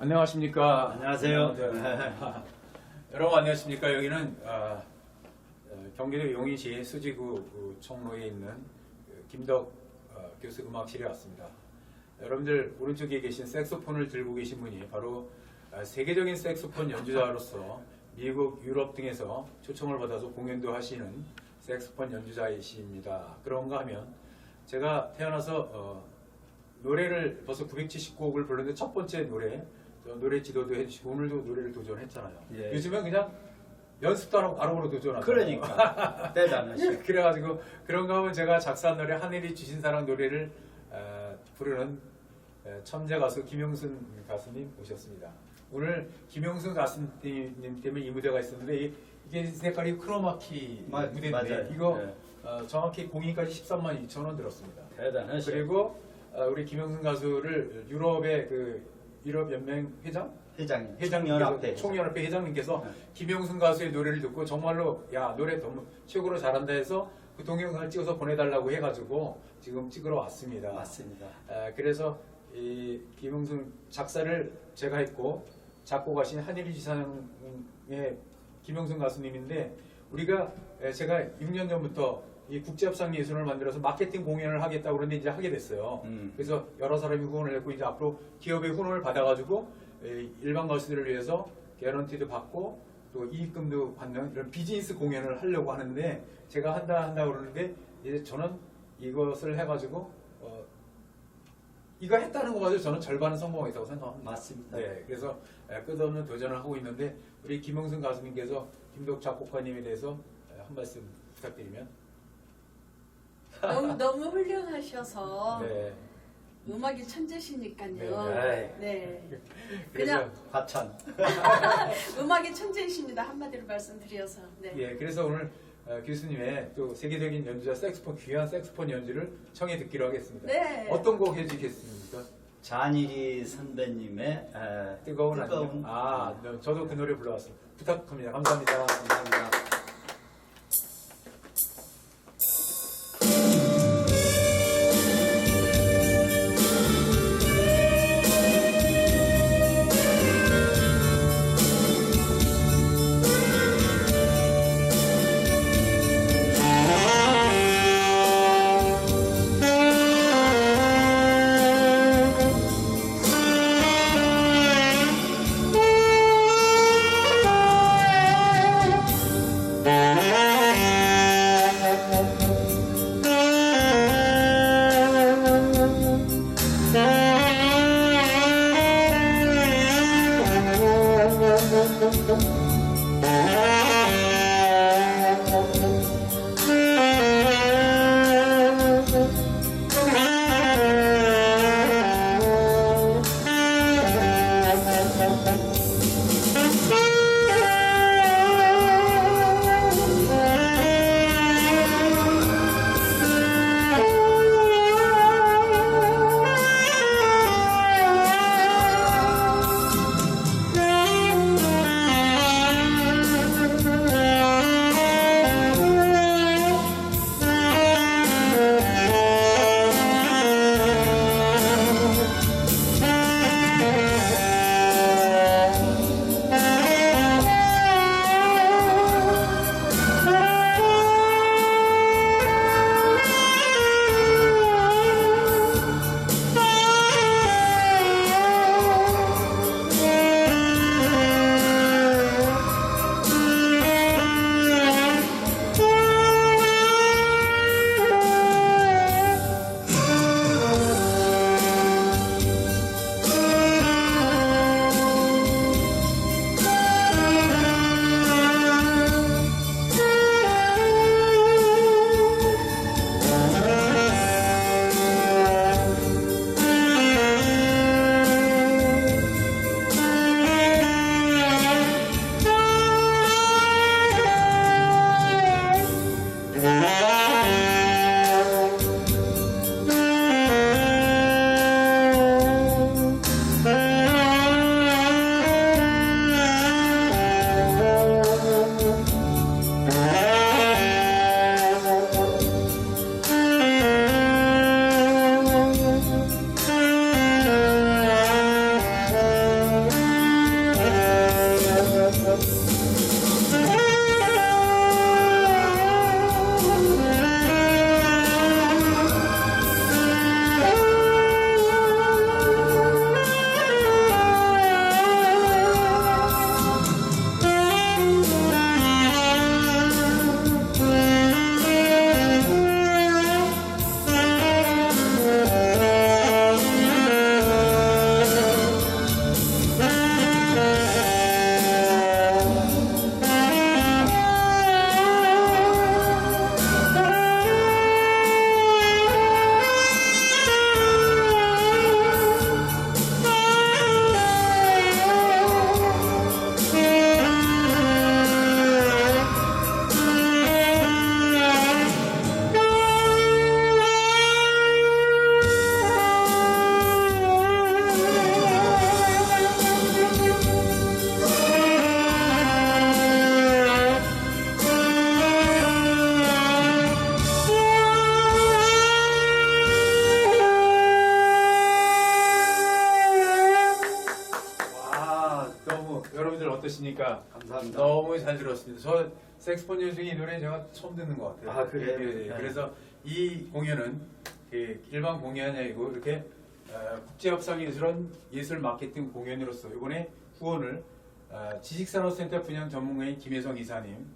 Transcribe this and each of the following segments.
안녕하십니까. 안녕하세요. 네. 여러분 안녕하십니까. 여기는 아, 어, 경기도 용인시 수지구 그 총로에 있는 그 김덕 어, 교수 음악실에 왔습니다. 여러분들 오른쪽에 계신 색소폰을 들고 계신 분이 바로 아, 세계적인 색소폰 연주자로서 미국, 유럽 등에서 초청을 받아서 공연도 하시는 색소폰 연주자이십니다. 그런가 하면 제가 태어나서 어, 노래를 벌써 970곡을 불렀는데 첫 번째 노래 저 노래 지도도 해주시고 오늘도 노래를 도전했잖아요. 예. 요즘은 그냥 연습도 안 하고 바로바로 도전하고 그러니까 대단하시. 그래가지고 그런가 하면 제가 작사한 노래 하늘이 주신 사랑 노래를 어, 부르는 어, 천재 가수 김용순 가수님 모셨습니다. 오늘 김용순 가수님 때문에 이 무대가 있었는데 이- 이게 색깔이 크로마키 마- 무대인데 맞아요. 이거 네. 어, 정확히 공인까지 13만 2천 원 들었습니다. 대단하시. 그리고 어, 우리 김영순 가수를 유럽의 그 유럽 연맹 회장 회장님. 회장님께서 총연합회. 총연합회 회장님께서 네. 김영순 가수의 노래를 듣고 정말로 야 노래 너무 최고로 잘한다 해서 그 동영상을 찍어서 보내달라고 해가지고 지금 찍으러 왔습니다. 맞습니다. 아, 그래서 이 김영순 작사를 제가 했고 작곡하신 한일이 지상의 김영순 가수님인데 우리가 에, 제가 6년 전부터 이 국제협상 예술을 만들어서 마케팅 공연을 하겠다고 그러는데 이제 하게 됐어요. 음. 그래서 여러 사람이 후원을 했고 이제 앞으로 기업의 후원을 받아가지고 에, 일반 가수들을 위해서 개런티도 받고 또 이익금도 받는 이런 비즈니스 공연을 하려고 하는데 제가 한다 한다 그러는데 이제 저는 이것을 해가지고 어, 이거 했다는 거 가지고 저는 절반은 성공했다고 생각합니다. 맞습니다. 네, 그래서 에, 끝없는 도전을 하고 있는데 우리 김영순 가수님께서 김덕 작곡가님에 대해서 에, 한 말씀 부탁드리면 너무 너무 훌륭하셔서 네, 음악이 천재시니까요. 네. 네. 그래서 그냥 화천. 음악이 천재이십니다. 한마디로 말씀드려서. 네. 예, 그래서 오늘 어, 교수님의 또 세계적인 연주자 색스폰 귀한 색스폰 연주를 청해 듣기로 하겠습니다. 네. 어떤 곡 해주겠습니까? 잔일이 선배님의 에, 뜨거운, 뜨거운 안녕. 아, 네, 저도 그 노래 불러왔습니다. 부탁합니다. 감사합니다. 감사합니다. 어떠십니까? 감사합니다. 너무 잘 들었습니다. 저 색스폰 연주이 노래 제가 처음 듣는 것 같아요. 아, 그래요? 예, 예, 예. 네. 그래서 이 공연은 그 일반 공연이 아니고 이렇게 어, 국제협상예술원 예술 마케팅 공연으로서 이번에 후원을 어, 지식산업센터 분양 전문가인 김혜성 이사님,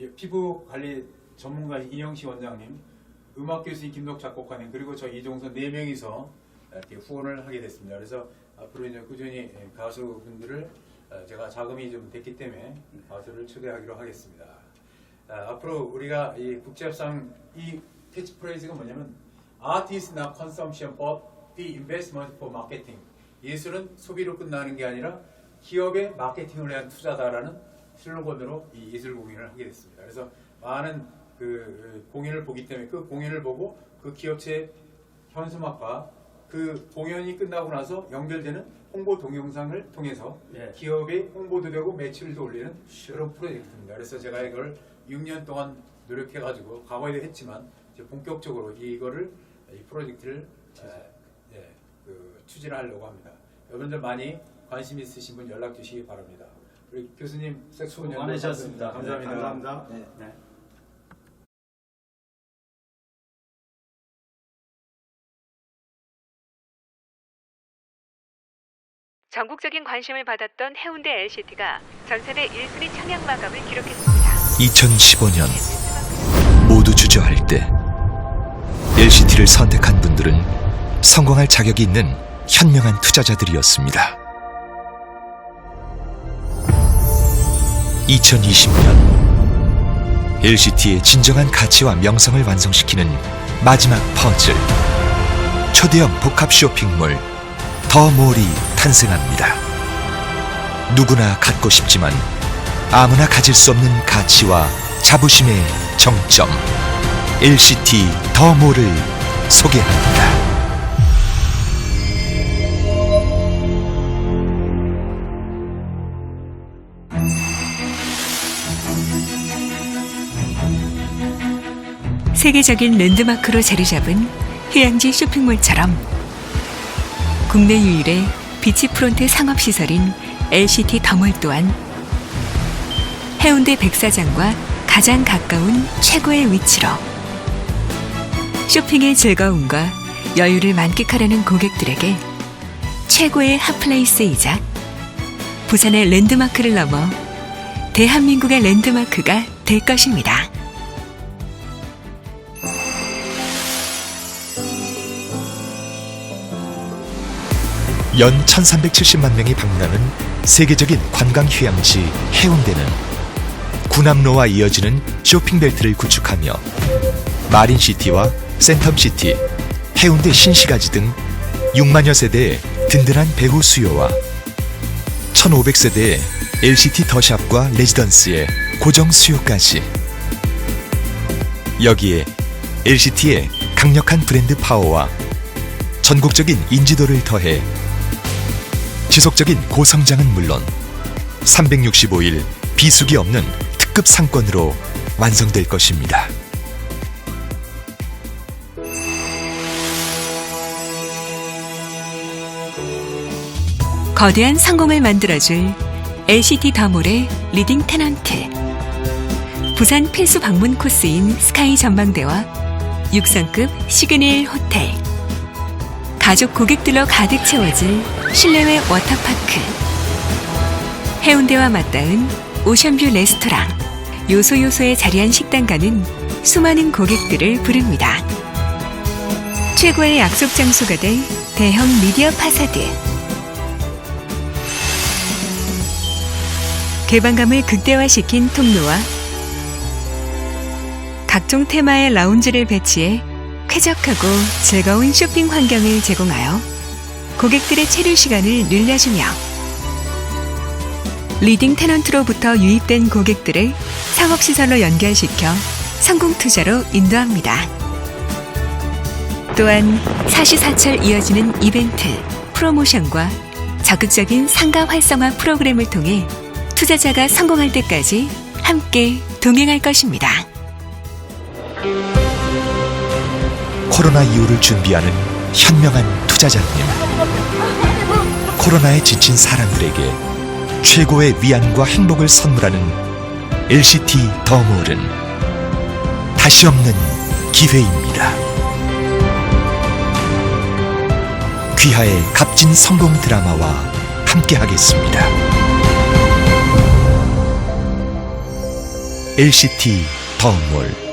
예, 피부 관리 전문가 이영시 원장님, 음악 교수인 김덕 작곡가님 그리고 저 이종선 네 명이서 이렇게 후원을 하게 됐습니다. 그래서 앞으로 이제 꾸준히 예, 가수분들을 어, 제가 자금이 좀 됐기 때문에 가수를 초대하기로 하겠습니다. 아, 앞으로 우리가 이 국제협상 이 캐치프레이즈가 뭐냐면 consumption but the investment for marketing. 예술은 소비로 끝나는 게 아니라 기업의 마케팅을 위한 투자다라는 슬로건으로 이 예술 공연을 하게 됐습니다. 그래서 많은 그 공연을 보기 때문에 그 공연을 보고 그 기업체 현수막과 그 공연이 끝나고 나서 연결되는 홍보 동영상을 통해서 예. 기업의 홍보도 되고 매출도 올리는 그런 프로젝트입니다. 그래서 제가 이걸 6년 동안 노력해가지고 과거에도 했지만 이제 본격적으로 이거를 이 프로젝트를 에, 예, 그 추진하려고 합니다. 여러분들 많이 관심 있으신 분 연락 주시기 바랍니다. 우리 교수님 수고 많으셨습니다. 감사합니다. 네, 감사합니다. 네. 네. 전국적인 관심을 받았던 해운대 LCT가 전세대 1순위 청약 마감을 기록했습니다. 2015년 모두 주저할 때 LCT를 선택한 분들은 성공할 자격이 있는 현명한 투자자들이었습니다. 2020년 LCT의 진정한 가치와 명성을 완성시키는 마지막 퍼즐 초대형 복합 쇼핑몰 더 몰이 탄생합니다. 누구나 갖고 싶지만 아무나 가질 수 없는 가치와 자부심의 정점 LCT 더 몰을 소개합니다. 세계적인 랜드마크로 자리 잡은 휴양지 쇼핑몰처럼 국내 유일의 비치프론트 상업시설인 LCT 더몰 또한 해운대 백사장과 가장 가까운 최고의 위치로 쇼핑의 즐거움과 여유를 만끽하려는 고객들에게 최고의 핫플레이스이자 부산의 랜드마크를 넘어 대한민국의 랜드마크가 될 것입니다. 연 1370만 명이 방문하는 세계적인 관광 휴양지 해운대는 구남로와 이어지는 쇼핑벨트를 구축하며 마린시티와 센텀시티, 해운대 신시가지 등 6만여 세대의 든든한 배후 수요와 1500세대의 LCT 더샵과 레지던스의 고정 수요까지. 여기에 LCT의 강력한 브랜드 파워와 전국적인 인지도를 더해 지속적인 고성장은 물론 365일 비수기 없는 특급 상권으로 완성될 것입니다. 거대한 성공을 만들어줄 LCT 더몰의 리딩 테넌트 부산 필수 방문 코스인 스카이 전망대와 6성급 시그닐 호텔 가족 고객들로 가득 채워질 실내외 워터파크. 해운대와 맞닿은 오션뷰 레스토랑. 요소요소에 자리한 식당가는 수많은 고객들을 부릅니다. 최고의 약속 장소가 될 대형 미디어 파사드. 개방감을 극대화시킨 통로와 각종 테마의 라운지를 배치해 쾌적하고 즐거운 쇼핑 환경을 제공하여 고객들의 체류 시간을 늘려주며 리딩 테넌트로부터 유입된 고객들을 상업시설로 연결시켜 성공 투자로 인도합니다. 또한 사시사철 이어지는 이벤트, 프로모션과 적극적인 상가 활성화 프로그램을 통해 투자자가 성공할 때까지 함께 동행할 것입니다. 코로나 이후를 준비하는 현명한 투자자님. 코로나에 지친 사람들에게 최고의 위안과 행복을 선물하는 LCT 더몰은 다시 없는 기회입니다. 귀하의 값진 성공 드라마와 함께하겠습니다. LCT 더몰